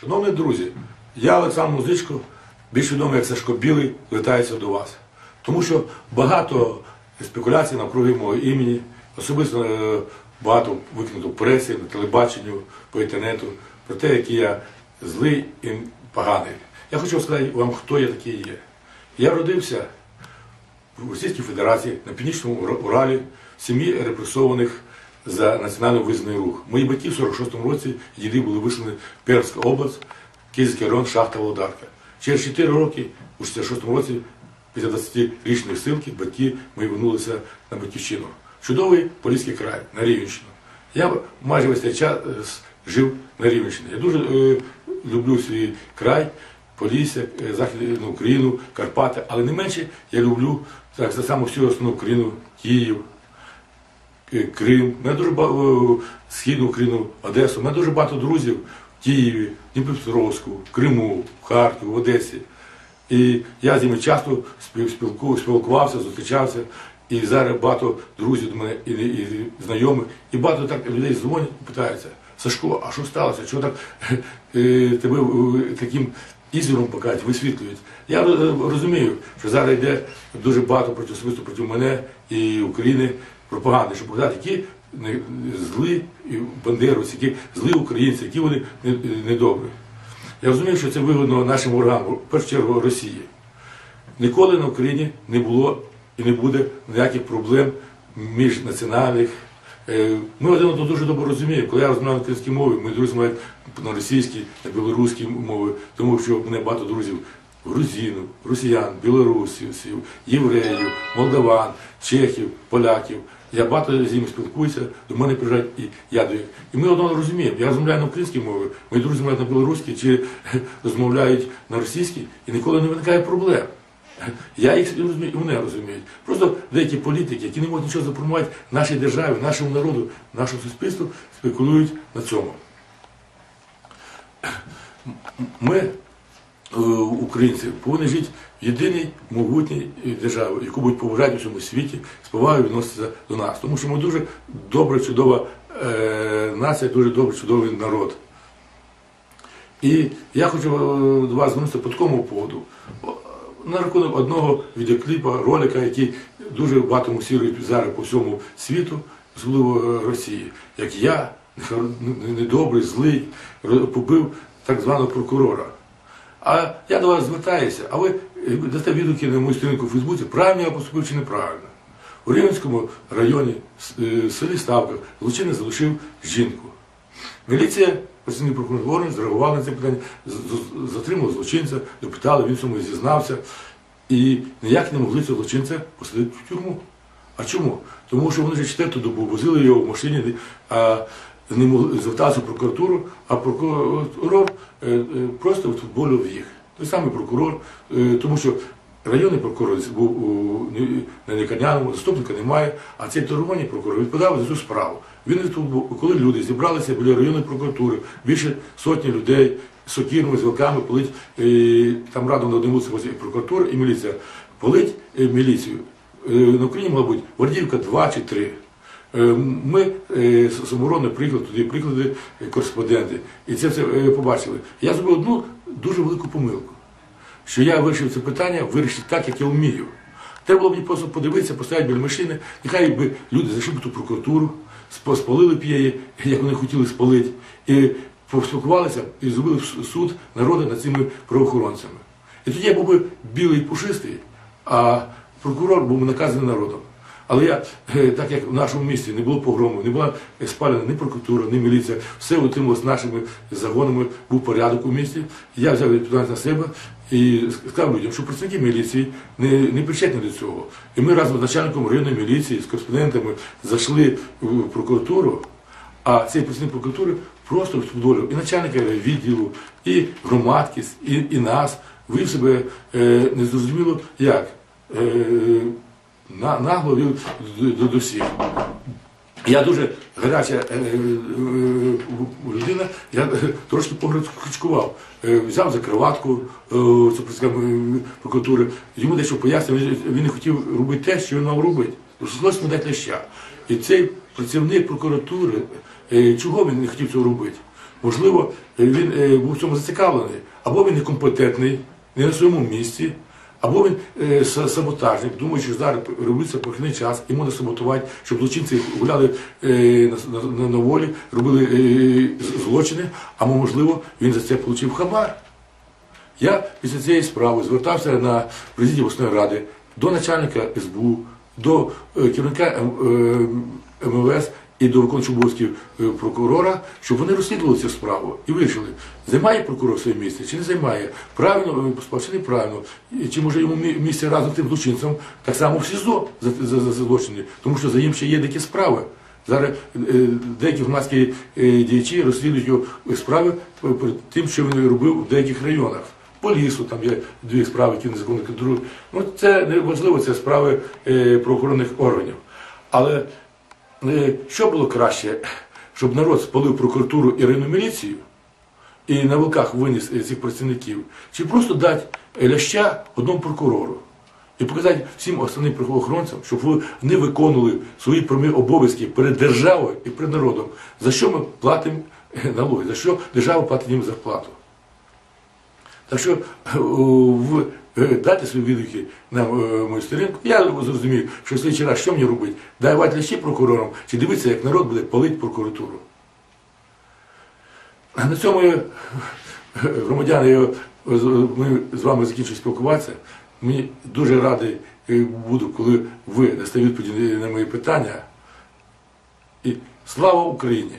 Шановні друзі, я Олександр Музичко, більш відомий як Сашко Білий, звертаюся до вас. Тому що багато спекуляцій навкруги мого імені, особисто е, багато викинуто в пресі, на телебаченню, по інтернету, про те, який я злий і поганий. Я хочу сказати вам, хто я такий є. Я родився в Російській Федерації на Північному Уралі в сім'ї репресованих за національно визнаний рух. Мої батьки в 46-му році діди були вислані в Пермську область, Київський район, шахта Володарка. Через 4 роки, у 66-му році, після 20-річної силки, батьки мої вернулися на батьківщину. Чудовий Поліський край на Рівенщину. Я майже весь час е, жив на Рівенщині. Я дуже е, люблю свій край, Полісся, е, Західну Україну, Карпати, але не менше я люблю так само всю основну Україну, Київ, Крим. У мене дуже багато Східну Україну, Одесу. У мене дуже багато друзів в Києві, Дніпропетровську, Криму, в Харкові, в Одесі. І я з ними часто спіл- спілкувався, зустрічався. І зараз багато друзів до мене і, і знайомих, і багато так людей дзвонять і питаються, Сашко, а що сталося? Чого так е, тебе е, таким ізором покажуть, висвітлюють? Я розумію, що зараз йде дуже багато проти особисто проти мене і України пропаганди, щоб показати, які злі бандеровці, які злі українці, які вони недобрі. Я розумію, що це вигодно нашим ворогам, в першу чергу Росії. Ніколи на Україні не було і не буде ніяких проблем міжнаціональних. Е, Ми один одного дуже добре розуміємо. Коли я розмовляю на українській мові, мої друзі мають на російській, на білоруській мові, тому що в мене багато друзів грузинів, росіян, білорусів, євреїв, молдаван, чехів, поляків. Я багато з ними спілкуюся, до мене приїжджають і я до них. І ми одного розуміємо. Я розмовляю на українській мові, мої друзі розмовляють на білоруській чи розмовляють на російській, і ніколи не виникає проблем. Я їх розумію, і вони розуміють. Просто деякі політики, які не можуть нічого запропонувати нашій державі, нашому народу, нашому суспільству, спекулюють на цьому. Ми, е, українці, повинні жити в єдиній могутній державі, яку будуть поважати у всьому світі, з повагою відноситися до нас. Тому що ми дуже добра, чудова е, нація, дуже добрий, чудовий народ. І я хочу е, до вас звернутися по такому поводу. На рахунок одного відеокліпа, ролика, який дуже багато мусірують зараз по всьому світу, особливо Росії, як я, недобрий, злий, побив так званого прокурора. А я до вас звертаюся, а ви е, дасте відгуки на мою сторінку у Фейсбуці, правильно я поступив чи неправильно. У Рівненському районі, е, селі Ставках, злочинець залишив жінку. Міліція, працівник прокурорних органів зреагували на це питання, з- з- затримали злочинця, допитали, він в цьому зізнався. І ніяк не могли цього злочинця посадити в тюрму. А чому? Тому що вони вже четверту добу возили його в машині, а звертатися в прокуратуру, а прокурор е, е, просто футболив їх. Той самий прокурор, е, тому що районний прокурор був на лікарняному, заступника немає, а цей торгований прокурор відповідав за цю справу. Він коли люди зібралися біля районної прокуратури, більше сотні людей з сокірами, з вилками полить, там радом на одному і прокуратура, і міліція. Полить міліцію. На Україні, мала бути Вардіївка 2 чи 3. Е, Ми е, з саморони приїхали туди, приїхали е, кореспонденти, і це все побачили. Я зробив одну дуже велику помилку, що я вирішив це питання вирішити так, як я вмію. Треба було мені просто подивитися, поставити біля машини, нехай би люди зайшли б ту прокуратуру, спалили б її, як вони хотіли спалити, і поспілкувалися і зробили суд народу над цими правоохоронцями. І тоді я був би білий пушистий, а прокурор був наказаний народом. Але я, е, так як в нашому місті не було погрому, не була спалена ні прокуратура, ні міліція, все утрималось нашими загонами, був порядок у місті. Я взяв відповідальність на себе і сказав людям, що працівники міліції не, не причетні до цього. І ми разом з начальником районної міліції, з кореспондентами зайшли в прокуратуру, а цей працівник прокуратури просто відфутболив і начальника відділу, і громадськість, і, і нас. Вів себе е, незрозуміло як. Е, нагло вів до, до. Я дуже гаряча е, е, е, людина, я трошки пограчкував. Взяв за е, прокуратури, йому дещо пояснив, він, не хотів робити те, що він мав робити. Прийшлося йому дати ляща. І цей працівник прокуратури, чого він не хотів цього робити? можливо, він був в цьому зацікавлений, або він некомпетентний, не на своєму місці, або він е, саботажник, думаючи, що зараз робиться прохідний час, і можна саботувати, щоб злочинці гуляли е, на, на, на волі, робили е, злочини, а можливо, він за це отримав хабар. Я після цієї справи звертався на президію обласної ради до начальника СБУ, до е, керівника М- е, МВС і до виконуючого е, прокурора, щоб вони розслідували цю справу і вирішили, займає прокурор своє місце чи не займає, правильно е, чи неправильно, чи може йому місце разом з тим злочинцем так само в СІЗО за, за, за, злочини, тому що за ним ще є деякі справи. Зараз е, деякі громадські діячі розслідують його справи перед тим, що він робив в деяких районах. По лісу там є дві справи, які незаконно контролюють. Ну це не важливо, це справи правоохоронних органів. Але що було краще, щоб народ спалив прокуратуру і районну міліцію і на вилках виніс е, цих працівників, чи просто дати е, ляща одному прокурору і показати всім основним правоохоронцям, щоб вони виконували свої прямі обов'язки перед державою і перед народом, за що ми платимо е, налоги, за що держава платить їм зарплату. Так що е, в, е, дайте свої відгуки на е, мою сторінку. Я зрозумів, що в слідчий раз що мені робити? Давати лящі прокурорам чи дивитися, як народ буде палити прокуратуру. На цьому е, громадяни, ми з вами закінчуємо спілкуватися. Мені дуже радий буду, коли ви дасте відповіді на мої питання. І слава Україні!